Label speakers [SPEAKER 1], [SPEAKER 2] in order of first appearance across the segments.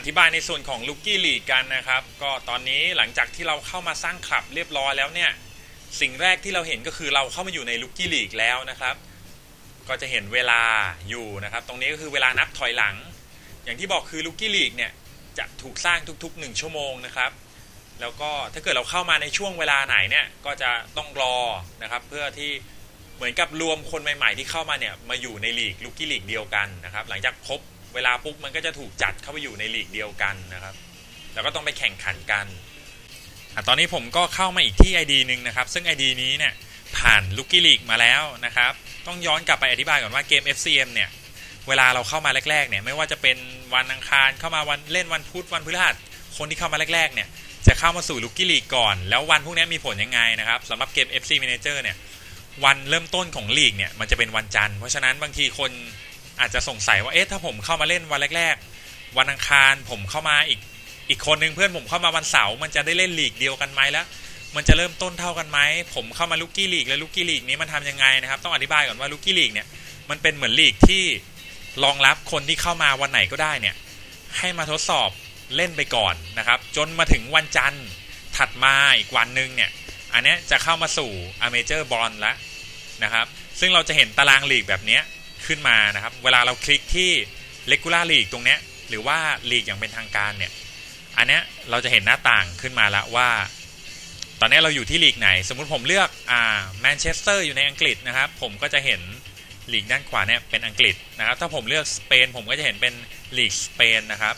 [SPEAKER 1] อธิบายในส่วนของลูกี้ลีกกันนะครับ ก็ตอนนี้หลังจากที่เราเข้ามาสร้างคลับเรียบร้อยแล้วเนี่ย สิ่งแรกที่เราเห็นก็คือเราเข้ามาอยู่ในลูกี้ลีกแล้วนะครับ ก็จะเห็นเวลาอยู่นะครับ ตรงนี้ก็คือเวลานับถอยหลัง อย่างที่บอกคือลูกี้ลีกเนี่ยจะถูกสร้างทุก ๆ 1 ชั่วโมงนะครับ แล้วก็ถ้าเกิดเราเข้ามาในช่วงเวลาไหนเนี่ยก็จะต้องรอนะครับ เพื่อที่เหมือนกับรวมคนใหม่ ๆ ที่เข้ามาเนี่ยมาอยู่ในลีกลูกี้ลีกเดียวกันนะครับ หลังจากครบ เวลาปุ๊บมันก็จะถูกจัดเข้าไปอยู่ในลีกเดียวกันนะครับ แล้วก็ต้องไปแข่งขันกันอตอนนี้ผมก็เข้ามาอีกที่ ID หนึ่งนะครับ ซึ่ง ID นี้เนี่ยผ่านลูกี้ลีกมาแล้วนะครับ ต้องย้อนกลับไปอธิบายก่อนว่าเกม FCM เนี่ย เวลาเราเข้ามาแรกๆเนี่ยไม่ว่าจะเป็นวันอังคารเข้ามาวันเล่นวันพุธวันพฤหัสคนที่เข้ามาแรกๆเนี่ยจะเข้ามาสู่ลูกี้ลีกก่อน แล้ววันพวกนี้มีผลยังไงนะครับสำหรับเกม FC Manager เนี่ยวันเริ่มต้นของลีกเนี่ยมันจะเป็นวันจันทร์เพราะฉะนั้นบางทีคน อาจจะสงสัยว่าเอ๊ะถ้าผมเข้ามาเล่นวันแรก ๆ วันอังคารผมเข้ามาอีกอีกคนนึงเพื่อนผมเข้ามาวันเสาร์มันจะได้เล่นลีกเดียวกันไหมแล้ว มันจะเริ่มต้นเท่ากันไหมผมเข้ามาลูกกี้ลีกแล้วลูกกี้ลีกนี้มันทำยังไงนะครับ ต้องอธิบายก่อนว่าลูกกี้ลีกเนี่ยมันเป็นเหมือนลีกที่รองรับคนที่เข้ามาวันไหนก็ได้เนี่ยให้มาทดสอบเล่นไปก่อนนะครับ จนมาถึงวันจันทร์ถัดมาอีกวันหนึ่งเนี่ยอันนี้จะเข้ามาสู่อเมเจอร์บอลแล้วนะครับ ซึ่งเราจะเห็นตารางลีกแบบนี้ ขึ้นมานะครับ เวลาเราคลิกที่เลกูล่าลีกตรงเนี้ยหรือว่าลีกอย่างเป็นทางการเนี่ย อันเนี้ยเราจะเห็นหน้าต่างขึ้นมาแล้วว่า ตอนนี้เราอยู่ที่ลีกไหน สมมุติผมเลือกอ่าแมนเชสเตอร์อยู่ในอังกฤษนะครับ ผมก็จะเห็นลีกด้านขวาเนี่ยเป็นอังกฤษนะครับ ถ้าผมเลือกสเปนผมก็จะเห็นเป็นลีกสเปนนะครับ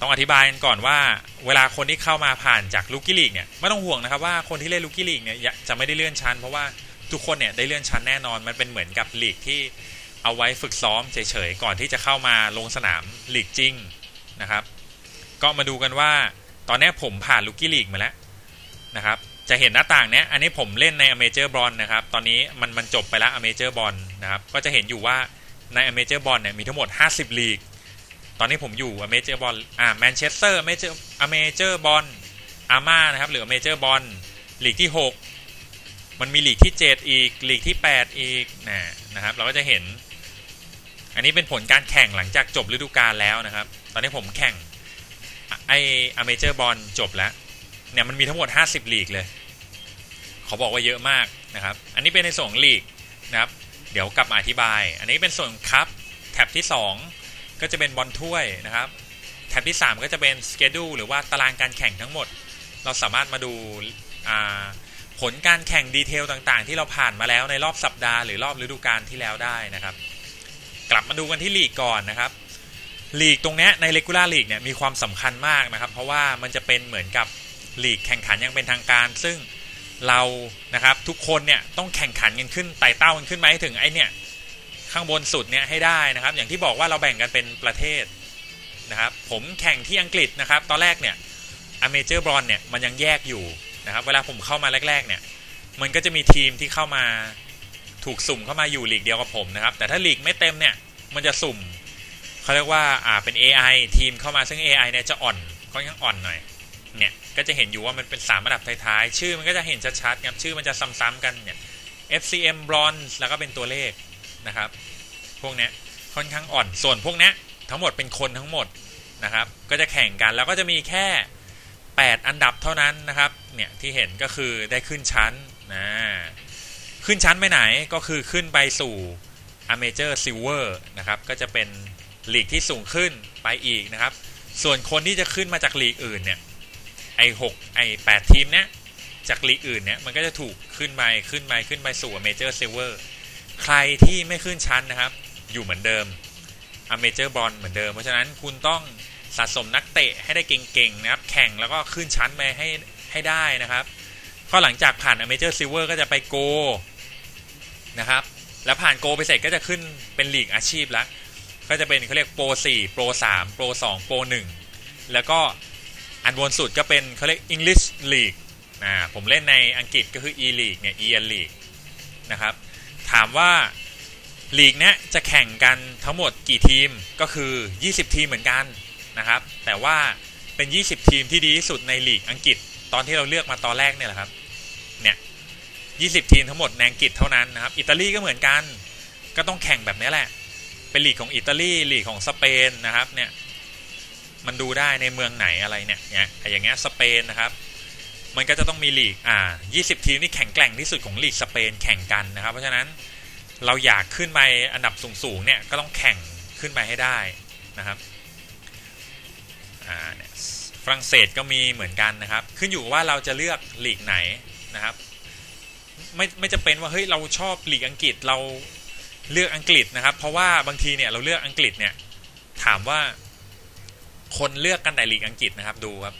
[SPEAKER 1] ต้องอธิบายกันก่อนว่าเวลาคนที่เข้ามาผ่านจากลูกี้ลีกเนี่ยไม่ต้องห่วงนะครับว่าคนที่เล่นลูกี้ลีกเนี่ยจะไม่ได้เลื่อนชั้น เพราะว่าทุกคนเนี่ยได้เลื่อนชั้นแน่นอนมันเป็นเหมือนกับลีกที่ เอาไว้ฝึกซ้อมเฉยๆก่อนที่จะเข้ามาลงสนามลีกจริงนะครับ ก็มาดูกันว่า ตอนนี้ผมผ่านลูกี้ลีกมาแล้วนะครับ จะเห็นหน้าต่างเนี้ยอันนี้ผมเล่นในอเมเจอร์บอลนะครับ ตอนนี้มันมันจบไปแล้วอเมเจอร์บอลนะครับ ก็จะเห็นอยู่ว่าในอเมเจอร์บอลเนี่ยมีทั้งหมด 50 ลีก ตอนนี้ผมอยู่อเมเจอร์บอลอ่าแมนเชสเตอร์อเมเจอร์อเมเจอร์บอลอาม่านะครับหรืออเมเจอร์บอลลีกที่ 6 มันมีลีกที่ 7 อีกลีกที่ 8 อีกนะนะครับ เราก็จะเห็น อันนี้เป็นผลการแข่งหลังจากจบฤดูกาลแล้วนะครับ ตอนนี้ผมแข่งไออเมเจอร์บอลจบแล้ว เนี่ยมันมีทั้งหมด 50 ลีกเลยเขาบอกว่าเยอะมากนะครับ อันนี้เป็นในส่วนลีกนะครับ เดี๋ยวกลับมาอธิบาย อันนี้เป็นส่วนครับแท็บที่ 2 ก็จะเป็นบอลถ้วยนะครับแท็บที่ 3 ก็จะเป็นสเกดูหรือว่าตารางการแข่งทั้งหมด เราสามารถมาดูผลการแข่งดีเทลต่างๆ ที่เราผ่านมาแล้วในรอบสัปดาห์หรือรอบฤดูกาลที่แล้วได้นะครับ กลับมาดูกันที่ลีกก่อนนะครับลีกตรงนี้ในเลกูล่าลีกเนี่ยมีความสำคัญมากนะครับ เพราะว่ามันจะเป็นเหมือนกับลีกแข่งขันยังเป็นทางการ ซึ่งเรานะครับทุกคนเนี่ยต้องแข่งขันกันขึ้นไต่เต้ากันขึ้นมาให้ถึงไอเนี่ยข้างบนสุดเนี่ยให้ได้นะครับ อย่างที่บอกว่าเราแบ่งกันเป็นประเทศนะครับ ผมแข่งที่อังกฤษนะครับ ตอนแรกเนี่ยอเมเจอร์บอลเนี่ยมันยังแยกอยู่นะครับ เวลาผมเข้ามาแรก ๆ เนี่ย มันก็จะมีทีมที่เข้ามา ถูกสุ่มเข้ามาอยู่หลีกเดียวกับผมนะครับ แต่ถ้าหลีกไม่เต็มเนี่ย มันจะสุ่มเขาเรียกว่าอ่าเป็น AI ทีมเข้ามาซึ่ง AI เนี่ยจะอ่อนค่อนข้างอ่อนหน่อยเนี่ยก็จะเห็นอยู่ว่ามันเป็น3ระดับท้ายๆ ชื่อมันก็จะเห็นชัดๆครับชื่อมันจะซ้ำๆกันเนี่ย FCM Bronze แล้วก็เป็นตัวเลขนะครับ พวกนี้ค่อนข้างอ่อนส่วนพวกนี้ทั้งหมดเป็นคนทั้งหมดนะครับ ก็จะแข่งกันแล้วก็จะมีแค่ 8 อันดับเท่านั้นนะครับ เนี่ยที่เห็นก็คือได้ขึ้นชั้นนะ ขึ้นชั้นไปไหนก็คือขึ้นไปสู่ a m a t e u r Silver นะครับก็จะเป็นลีกที่สูงขึ้นไปอีกนะครับ ส่วนคนที่จะขึ้นมาจากลีกอื่นเนี่ยไอ้หกไอ้แปดทีมเนี้ยจากลีกอื่นเนี้ยมันก็จะถูกขึ้นไปขึ้นไปขึ้นไปสู่อเมเจอร์ซิลเวอร์ใครที่ไม่ขึ้นชั้นนะครับ อยู่เหมือนเดิมอเมเจอร์บอลเหมือนเดิม เพราะฉะนั้นคุณต้องสะสมนักเตะให้ได้เก่งๆนะครับ แข่งแล้วก็ขึ้นชั้นไปให้ให้ได้นะครับก็หลังจากผ่านอเมเจอร์ซิลเวอร์ก็จะไปโก นะครับ แล้วผ่านโกไปเสร็จก็จะขึ้นเป็นลีกอาชีพแล้ว ก็จะเป็นเขาเรียกโปร4โปร3โปร2โปร1แล้วก็อันบนสุดก็เป็นเขาเรียก English League นะผมเล่นในอังกฤษก็คือ E League เนี่ย e n League นะครับ ถามว่าลีกเนี้ยจะแข่งกันทั้งหมดกี่ทีมก็คือ 20 ทีมเหมือนกันนะครับ แต่ว่าเป็น 20 ทีมที่ดีที่สุดในลีกอังกฤษ ตอนที่เราเลือกมาตอนแรกเนี่ยแหละครับ เนี่ย 20 ทีมทั้งหมดในอังกฤษเท่านั้นนะครับ อิตาลีก็เหมือนกัน ก็ต้องแข่งแบบนี้แหละ เป็นลีกของอิตาลีลีกของสเปนนะครับเนี่ยมันดูได้ในเมืองไหนอะไรเนี่ยอย่างเงี้ยสเปนนะครับ มันก็จะต้องมีลีกอ่า 20 ทีมที่แข็งแกร่งที่สุดของลีกสเปนแข่งกันนะครับ เพราะฉะนั้นเราอยากขึ้นไปอันดับสูงๆเนี่ยก็ต้องแข่งขึ้นไปให้ได้นะครับอ่าเนี่ยฝรั่งเศสก็มีเหมือนกันนะครับ ขึ้นอยู่ว่าเราจะเลือกลีกไหนนะครับ ไม่ไม่จะเป็นว่าเฮ้ยเราชอบหลีกอังกฤษเราเลือกอังกฤษนะครับ เพราะว่าบางทีเนี่ยเราเลือกอังกฤษเนี่ย ถามว่าคนเลือกกันแต่ลีกอังกฤษนะครับดูครับ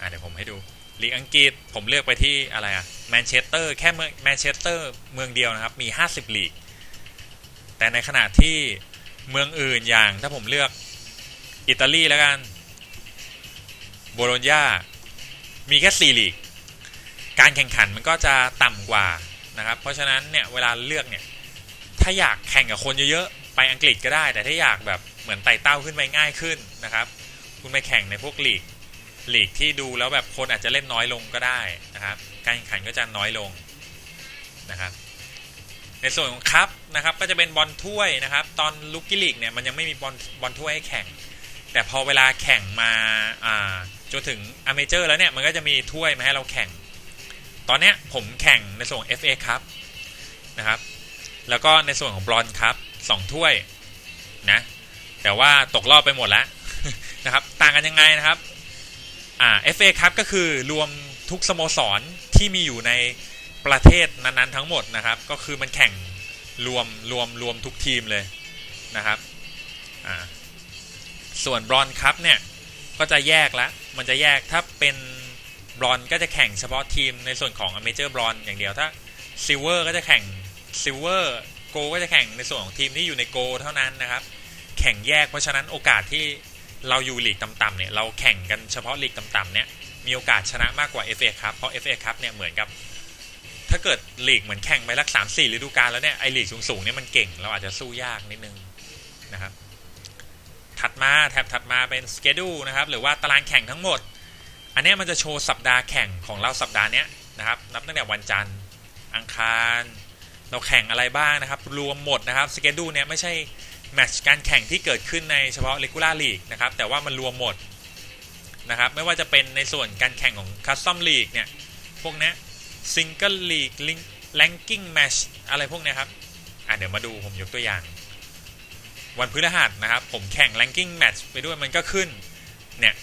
[SPEAKER 1] อ่าเดี๋ยวผมให้ดูลีกอังกฤษผมเลือกไปที่อะไรอะแมนเชสเตอร์แค่เมืองแมนเชสเตอร์เมืองเดียวนะครับ มี 50ลีก แต่ในขณะที่เมืองอื่นอย่างถ้าผมเลือกอิตาลีแล้วกันโบโลญญามีแค่4ลีก การแข่งขันมันก็จะต่ำกว่านะครับ เพราะฉะนั้นเนี่ยเวลาเลือกเนี่ยถ้าอยากแข่งกับคนเยอะๆไปอังกฤษก็ได้ แต่ถ้าอยากแบบเหมือนไต่เต้าขึ้นไปง่ายขึ้นนะครับ คุณไปแข่งในพวกลีกลีกที่ดูแล้วแบบคนอาจจะเล่นน้อยลงก็ได้นะครับ การแข่งขันก็จะน้อยลงนะครับ ในส่วนของคัพนะครับก็จะเป็นบอลถ้วยนะครับ ตอนลุกกี้ลีกเนี่ยมันยังไม่มีบอลบอลถ้วยให้แข่ง แต่พอเวลาแข่งมาอ่าจนถึงอเมเจอร์แล้วเนี่ยมันก็จะมีถ้วยมาให้เราแข่ง ตอนเนี้ยผมแข่งในส่วนของ FA ครับนะครับ แล้วก็ในส่วนของบอลครับสองถ้วยนะแต่ว่าตกรอบไปหมดแล้วนะครับ ต่างกันยังไงนะครับอ่า FA ครับก็คือรวมทุกสโมสรที่มีอยู่ในประเทศนั้นๆทั้งหมดนะครับ ก็คือมันแข่งรวมรวมรวมทุกทีมเลยนะครับอ่าส่วนบอลครับเนี่ยก็จะแยกแล้วมันจะแยกถ้าเป็น บอลก็จะแข่งเฉพาะทีมในส่วนของอเมเจอร์บอลอย่างเดียวถ้าซิลเวอร์ก็จะแข่งซิลเวอร์โกก็จะแข่งในส่วนของทีมที่อยู่ในโกเท่านั้นนะครับ แข่งแยกเพราะฉะนั้นโอกาสที่เราอยู่ลีกต่ำๆเนี่ยเราแข่งกันเฉพาะลีกต่ำๆเนี่ยมีโอกาสชนะมากกว่า FA ครับเพราะ FA ครับเนี่ยเหมือนกับ ถ้าเกิดลีกเหมือนแข่งไปรักสามสี่ฤดูกาลแล้วเนี่ยไอลีกสูงๆเนี่ยมันเก่งเราอาจจะสู้ยากนิดนึงนะครับถัดมาแท็บถัดมาเป็นสเกดูนะครับหรือว่าตารางแข่งทั้งหมด อันนี้มันจะโชว์สัปดาห์แข่งของเราสัปดาห์นี้นะครับ นับตั้งแต่วันจันทร์อังคาร เราแข่งอะไรบ้างนะครับ รวมหมดนะครับสเกดูเนี่ยไม่ใช่แมตช์การแข่งที่เกิดขึ้นในเฉพาะเลกูล่าลีกนะครับ แต่ว่ามันรวมหมดนะครับไม่ว่าจะเป็นในส่วนการแข่งของคัสตอมลีกเนี่ย พวกนี้ซิงเกิลลีกลิงแลงกิ้งแมชอะไรพวกนี้ครับอะเดี๋ยวมาดูผมยกตัวอย่าง วันพฤหัสนะครับ ผมแข่ง ranking match ไปด้วยมันก็ขึ้นเนี่ย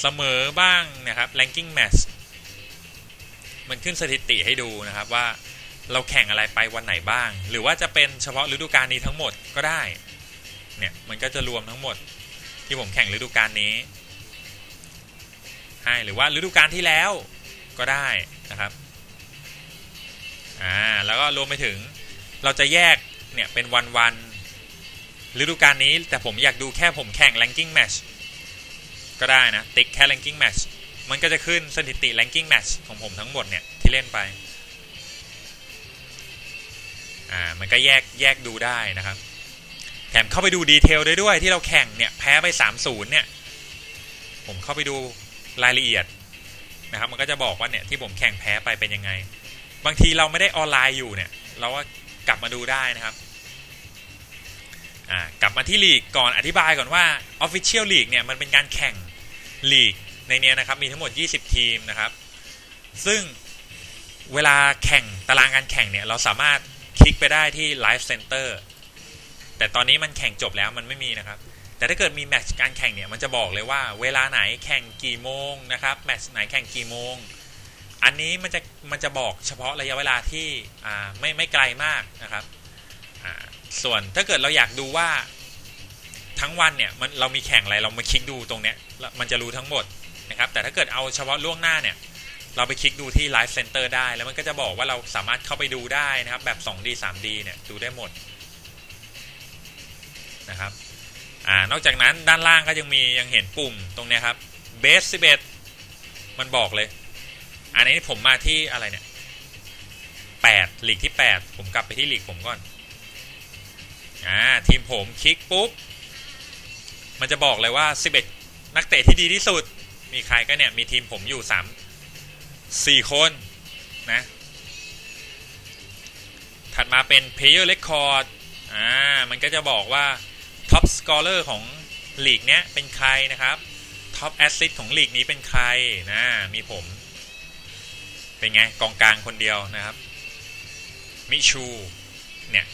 [SPEAKER 1] เสมอบ้างนะครับ ranking match มันขึ้นสถิติให้ดูนะครับว่าเราแข่งอะไรไปวันไหนบ้าง หรือว่าจะเป็นเฉพาะฤดูกาลนี้ทั้งหมดก็ได้ เนี่ยมันก็จะรวมทั้งหมดที่ผมแข่งฤดูกาลนี้ ให้หรือว่าฤดูกาลที่แล้วก็ได้นะครับ อ่าแล้วก็รวมไปถึงเราจะแยกเนี่ยเป็นวันวันๆฤดูกาลนี้แต่ผมอยากดูแค่ผมแข่ง ranking match ก็ได้นะ ติ๊กแค่ ranking match มันก็จะขึ้นสถิติ ranking match ของผมทั้งหมดเนี่ย ที่เล่นไป อ่า มันก็แยกแยกดูได้นะครับ แถมเข้าไปดูดีเทลได้ด้วยที่เราแข่งเนี่ย แพ้ไป 3-0 เนี่ย ผมเข้าไปดูรายละเอียดนะครับ มันก็จะบอกว่าเนี่ยที่ผมแข่งแพ้ไปเป็นยังไง บางทีเราไม่ได้ออนไลน์อยู่เนี่ย เราก็กลับมาดูได้นะครับอ่ากลับมาที่ลีกก่อนอธิบายก่อนว่า Official League เนี่ยมันเป็นการแข่ง ลีกในเนี้ยนะครับมีทั้งหมด 20 ทีมนะครับ ซึ่งเวลาแข่งตารางการแข่งเนี่ยเราสามารถคลิกไปได้ที่ Live Center แต่ตอนนี้มันแข่งจบแล้วมันไม่มีนะครับ แต่ถ้าเกิดมีแมตช์การแข่งเนี่ยมันจะบอกเลยว่า เวลาไหนแข่งกี่โมงนะครับแมตช์ไหนแข่งกี่โมง อันนี้มันจะมันจะบอกเฉพาะระยะเวลาที่ไม่ไม่ไกลมากนะครับส่วนถ้าเกิดเราอยากดูว่า ทั้งวันเนี่ยมันเรามีแข่งอะไรเรามาคลิกดูตรงเนี้ยมันจะรู้ทั้งหมดนะครับแต่ถ้าเกิดเอาเฉพาะล่วงหน้าเนี่ยเราไปคลิกดูที่ Live Center ได้แล้วมันก็จะบอกว่าเราสามารถเข้าไปดูได้นะครับแบบ 2D 3D เนี่ยดูได้หมดนะครับอ่านอกจากนั้นด้านล่างก็ยังมียังเห็นปุ่มตรงเนี้ยครับ Base 11มันบอกเลย อันนี้ผมมาที่อะไรเนี่ย8ลีกที่ 8 ผมกลับไปที่หลีกผมก่อนอ่าทีมผมคลิกปุ๊บ มันจะบอกเลยว่า 11 นักเตะที่ดีที่สุด มีใครก็เนี่ย มีทีมผมอยู่ 3 4 คนนะ ถัดมาเป็น Player Record อ่า มันก็จะบอกว่า Top Scorer ของลีกเนี้ยเป็นใครนะครับท็อปแอสซิสของลีกนี้เป็นใครนะมีผม เป็นไงกองกลางคนเดียวนะครับมิชูเนี่ย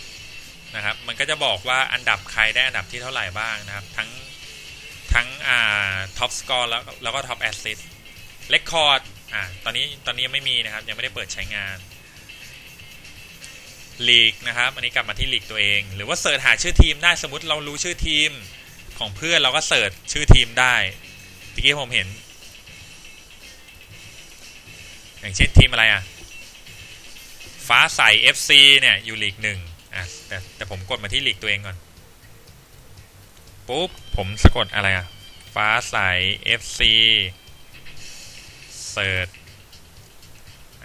[SPEAKER 1] นะครับมันก็จะบอกว่าอันดับใครได้อันดับที่เท่าไหร่บ้างนะครับ ทั้ง ทั้งอ่าท็อปสกอร์แล้วแล้วก็ท็อปแอสซิสเลคคอร์ดอ่าตอนนี้ตอนนี้ยังไม่มีนะครับ ยังไม่ได้เปิดใช้งานลีกนะครับ อันนี้กลับมาที่ลีกตัวเอง หรือว่าเสิร์ชหาชื่อทีมได้สมมติเรารู้ชื่อทีมของเพื่อนเราก็เสิร์ชชื่อทีมได้ตะกี้ผมเห็น อย่างเช่นทีมอะไรอะ ฟ้าใส FC เนี่ยอยู่ลีกหนึ่งอะแต่แต่ผมกดมาที่ลีกตัวเองก่อน ปุ๊บ ผมสะกดอะไรอะฟ้าใส FC เสิร์ช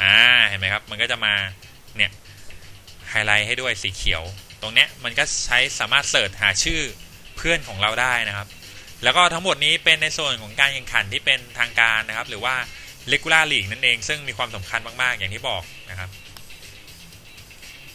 [SPEAKER 1] อ่า เห็นไหมครับ มันก็จะมา เนี่ย ไฮไลท์ให้ด้วยสีเขียว ตรงเนี้ยมันก็ใช้สามารถเสิร์ชหาชื่อเพื่อนของเราได้นะครับ แล้วก็ทั้งหมดนี้เป็นในส่วนของการแข่งขันที่เป็นทางการนะครับ หรือว่า regular league นั่นเอง ซึ่งมีความสำคัญมาก ๆ อย่างที่บอกนะครับ